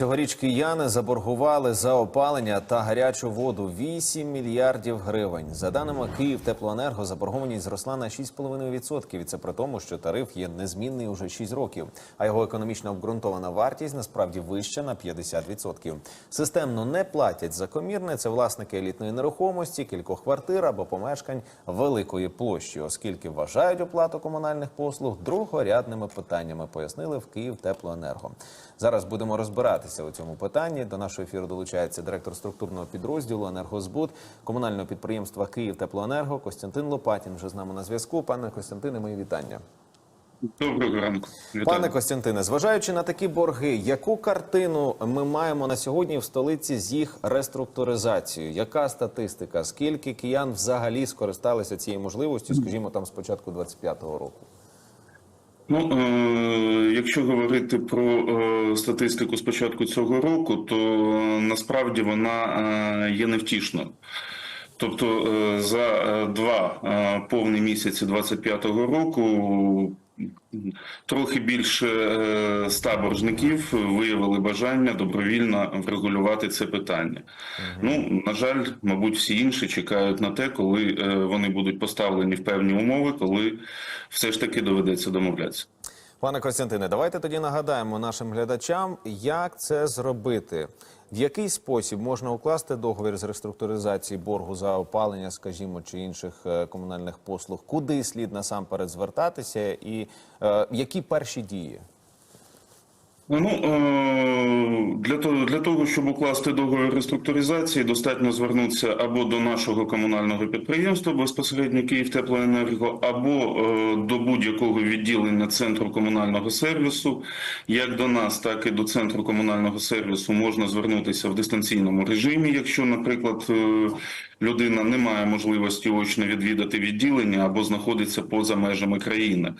Цьогоріч кияни заборгували за опалення та гарячу воду 8 мільярдів гривень. За даними Київтеплоенерго, заборгованість зросла на 6,5%. І це при тому, що тариф є незмінний уже 6 років, а його економічно обґрунтована вартість насправді вища на 50%. Системно не платять за комірне. Це власники елітної нерухомості, кількох квартир або помешкань великої площі, оскільки вважають оплату комунальних послуг другорядними питаннями, пояснили в Київтеплоенерго. Зараз будемо розбиратися у цьому питанні. До нашого ефіру долучається директор структурного підрозділу «Енергозбут» комунального підприємства «Київтеплоенерго» Костянтин Лопатін. Вже з нами на зв'язку. Пане Костянтине, мої вітання. Доброго ранку. Вітаю. Пане Костянтине, зважаючи на такі борги, яку картину ми маємо на сьогодні в столиці з їх реструктуризацією? Яка статистика? Скільки киян взагалі скористалися цією можливістю, скажімо, там з початку 25-го року? Ну, е, якщо говорити про е, статистику з початку цього року, то е, насправді вона е, є невтішною. Тобто е, за е, два е, повні місяці 25-го року трохи більше ста боржників виявили бажання добровільно врегулювати це питання. Ну, на жаль, мабуть, всі інші чекають на те, коли е, вони будуть поставлені в певні умови, коли все ж таки доведеться домовлятися. Пане Костянтине, давайте тоді нагадаємо нашим глядачам, як це зробити. В який спосіб можна укласти договір з реструктуризації боргу за опалення, скажімо, чи інших е, комунальних послуг? Куди слід насамперед звертатися, і е, які перші дії? Ну е, для того, для того, щоб укласти договір реструктуризації, достатньо звернутися або до нашого комунального підприємства безпосередньо Київтеплоенерго, або е, до будь-якого відділення центру комунального сервісу. Як до нас, так і до центру комунального сервісу можна звернутися в дистанційному режимі, якщо, наприклад, е, людина не має можливості очно відвідати відділення або знаходиться поза межами країни.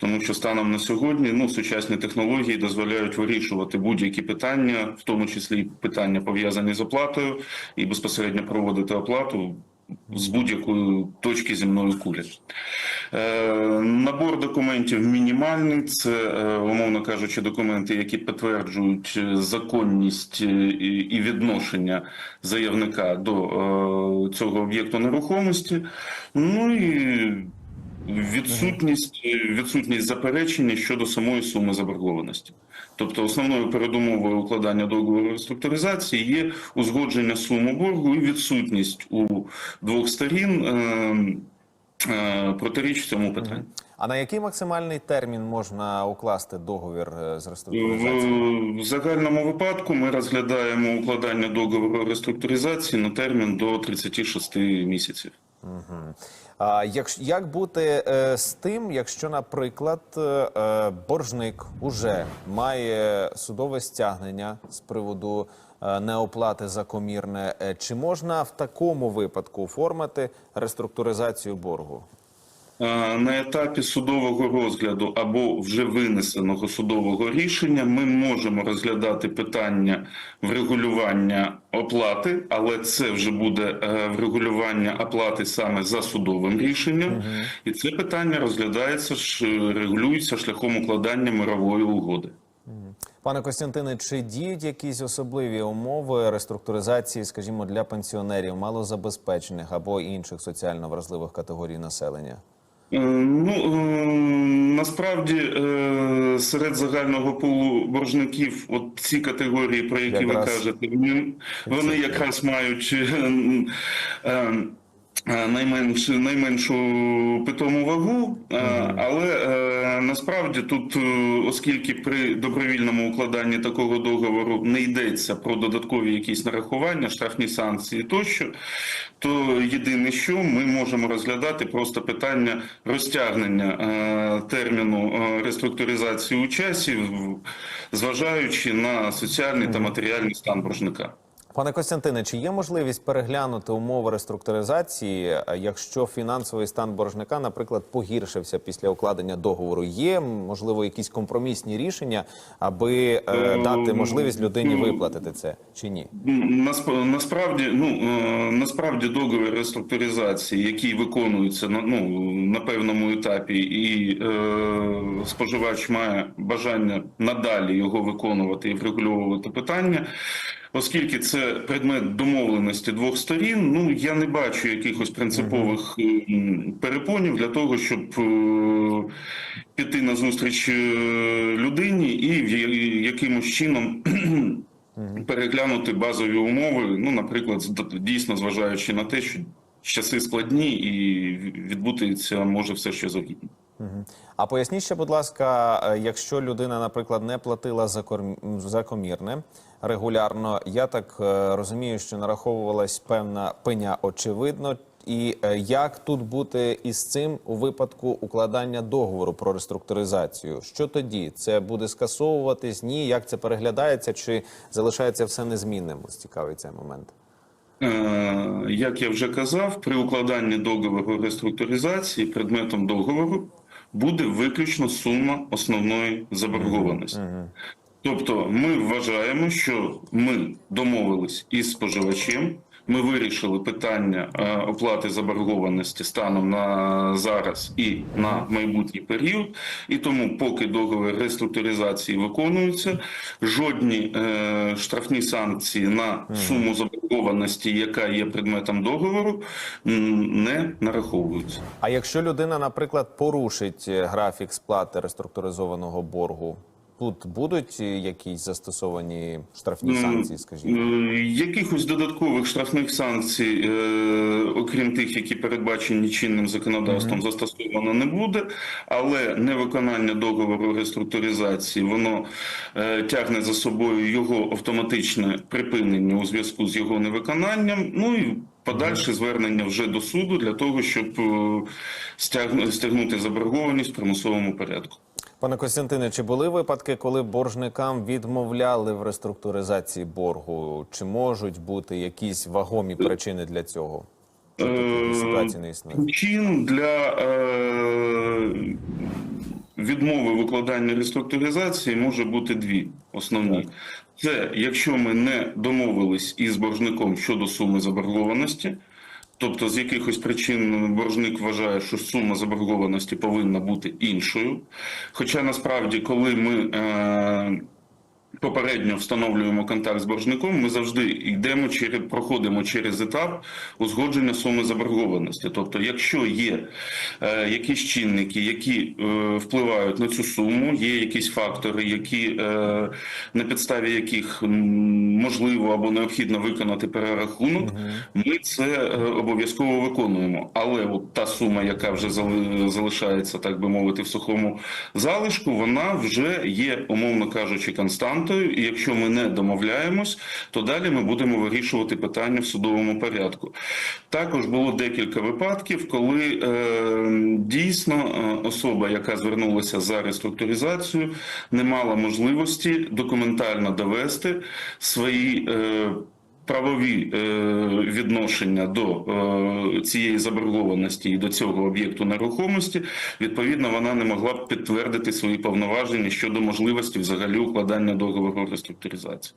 Тому що станом на сьогодні ну сучасні технології дозволяють вирішувати будь-які питання, в тому числі питання пов'язані з оплатою, і безпосередньо проводити оплату з будь-якої точки земної кулі. Е, набор документів мінімальний. Це, е, умовно кажучи, документи, які підтверджують е, законність е, і відношення заявника до е, цього об'єкту нерухомості. Ну і Відсутність відсутність заперечення щодо самої суми заборгованості, тобто основною передумовою укладання договору реструктуризації є узгодження суми боргу і відсутність у двох сторін е, е, протиріч цьому питанні. А на який максимальний термін можна укласти договір е, з реструктуризації? В, в загальному випадку ми розглядаємо укладання договору реструктуризації на термін до 36 місяців. А як, як бути е, з тим, якщо, наприклад, е, е, боржник уже має судове стягнення з приводу е, неоплати за комірне, е, чи можна в такому випадку оформити реструктуризацію боргу? Е, На етапі судового розгляду або вже винесеного судового рішення ми можемо розглядати питання врегулювання оплати, але це вже буде е, врегулювання оплати саме за судовим рішенням, і це питання розглядається регулюється шляхом укладання мирової угоди. Пане Костянтине, чи діють якісь особливі умови реструктуризації, скажімо, для пенсіонерів, малозабезпечених або інших соціально вразливих категорій населення? Е, Ну е, насправді е, серед загального пулу боржників, от ці категорії, про які Якраз. ви кажете, вони якраз мають е, е, е, найменш, найменшу питому вагу, е, але е, насправді тут, оскільки при добровільному укладанні такого договору не йдеться про додаткові якісь нарахування, штрафні санкції тощо, то єдине, що ми можемо розглядати просто питання розтягнення терміну реструктуризації у часі, зважаючи на соціальний та матеріальний стан боржника. Пане Костянтине, чи є можливість переглянути умови реструктуризації, е, якщо фінансовий стан боржника, наприклад, погіршився після укладення договору? Є можливо якісь компромісні рішення, аби е, дати можливість людині виплатити це чи ні? Насп- Насправді, ну е, насправді договір реструктуризації, який виконується на ну на певному етапі, і е, споживач має бажання надалі його виконувати і врегульовувати питання. Оскільки це предмет домовленості двох сторін, ну я не бачу якихось принципових перепонів для того, щоб е, піти на зустріч е, людині і якимось чином переглянути базові умови. Ну, наприклад, дійсно зважаючи на те, що часи складні і відбутися може все що завгідно. А поясніть ще, будь ласка, е, якщо людина, наприклад, не платила за корм- за комірне регулярно, я так е, розумію, що нараховувалась певна пеня, очевидно. І е, як тут бути із цим у випадку укладання договору про реструктуризацію? Що тоді? Це буде скасовуватись? Ні? Як це переглядається? Чи залишається все незмінним? Ось цікавий цей момент. Як я вже казав, при укладанні договору реструктуризації предметом договору буде виключно сума основної заборгованості. Тобто, ми вважаємо, що ми домовились із споживачем. Ми вирішили питання е, оплати заборгованості станом на зараз і на майбутній період. І тому, поки договір реструктуризації виконується, жодні е, штрафні санкції на суму заборгованості, яка є предметом договору, не нараховуються. А якщо людина, наприклад, порушить е, графік сплати реструктуризованого боргу, тут будуть е, якісь застосовані штрафні санкції, скажімо? Якихось додаткових штрафних санкцій, е, окрім тих, які передбачені чинним законодавством, застосовано не буде, але невиконання договору реструктуризації воно е, тягне за собою його автоматичне припинення у зв'язку з його невиконанням. Ну і подальше звернення вже до суду для того, щоб стягнути заборгованість в примусовому порядку. Пане Костянтине, чи були випадки, коли боржникам відмовляли в реструктуризації боргу? Чи можуть бути якісь вагомі причини для цього? Ситуації не існує? Причин для е, відмови в укладанні реструктуризації може бути дві основні. Це якщо ми не домовились із боржником щодо суми заборгованості. Тобто з якихось причин боржник вважає, що сума заборгованості повинна бути іншою. Хоча насправді, коли ми е, попередньо встановлюємо контакт з боржником, ми завжди йдемо через проходимо через етап узгодження суми заборгованості. Тобто, якщо є е, якісь чинники, які е, впливають на цю суму, є якісь фактори, які е, на підставі яких можливо або необхідно виконати перерахунок, ми це е, обов'язково виконуємо. Але от та сума, яка вже зали- залишається, так би мовити, в сухому залишку, вона вже є, умовно кажучи, константою. І якщо ми не домовляємось, то далі ми будемо вирішувати питання в судовому порядку. Також було декілька випадків, коли е, дійсно особа, яка звернулася за реструктуризацію, не мала можливості документально довести свої. Е, Правові е, відношення до е, цієї заборгованості і до цього об'єкту нерухомості, відповідно, вона не могла б підтвердити свої повноваження щодо можливості взагалі укладання договору реструктуризації.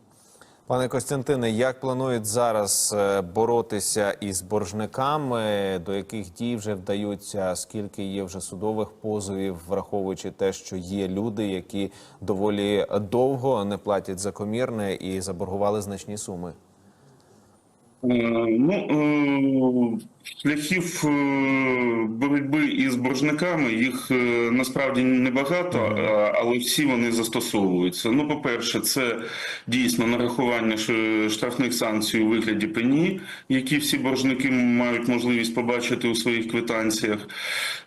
Пане Костянтине, як планують зараз е, боротися із боржниками? До яких дій вже вдаються? Скільки є вже судових позовів, враховуючи те, що є люди, які доволі довго не платять за комірне і заборгували значні суми? Е, Ну, е, шляхів е, боротьби із боржниками їх е, насправді небагато, але всі вони застосовуються. Ну, по-перше, це дійсно нарахування штрафних санкцій у вигляді пені, які всі боржники мають можливість побачити у своїх квитанціях.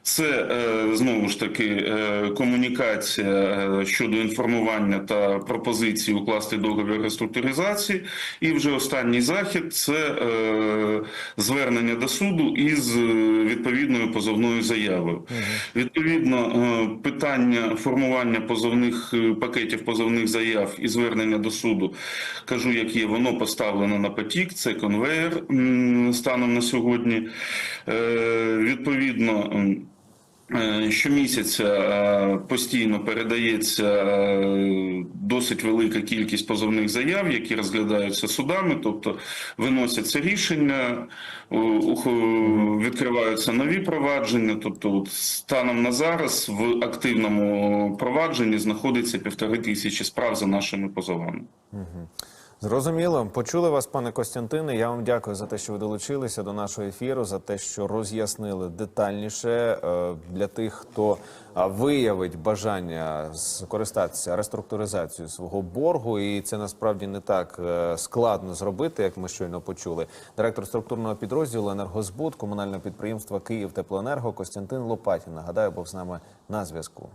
Це е, знову ж таки комунікація щодо інформування та пропозиції укласти договір реструктуризації. І вже останній захід це звернення до суду із е, відповідною позовною заявою. Відповідно, е, питання формування позовних е, пакетів позовних заяв і звернення до суду, кажу, як є, воно поставлено на потік. Це конвеєр станом на сьогодні. Відповідно. Е, Щомісяця е, постійно передається е, досить велика кількість позовних заяв, які розглядаються судами, тобто виносяться рішення, відкриваються нові провадження. Тобто, от станом на зараз в активному провадженні знаходиться півтори тисячі справ за нашими позовами. Зрозуміло, почули вас, пане Костянтине. Я вам дякую за те, що ви долучилися до нашого ефіру, за те, що роз'яснили детальніше е, для тих, хто виявить бажання скористатися реструктуризацією свого боргу, і це насправді не так е, складно зробити, як ми щойно почули. Директор структурного підрозділу енергозбуд комунального підприємства Київ Теплоенерго Костянтин Лопатін. Нагадаю, був з нами на зв'язку.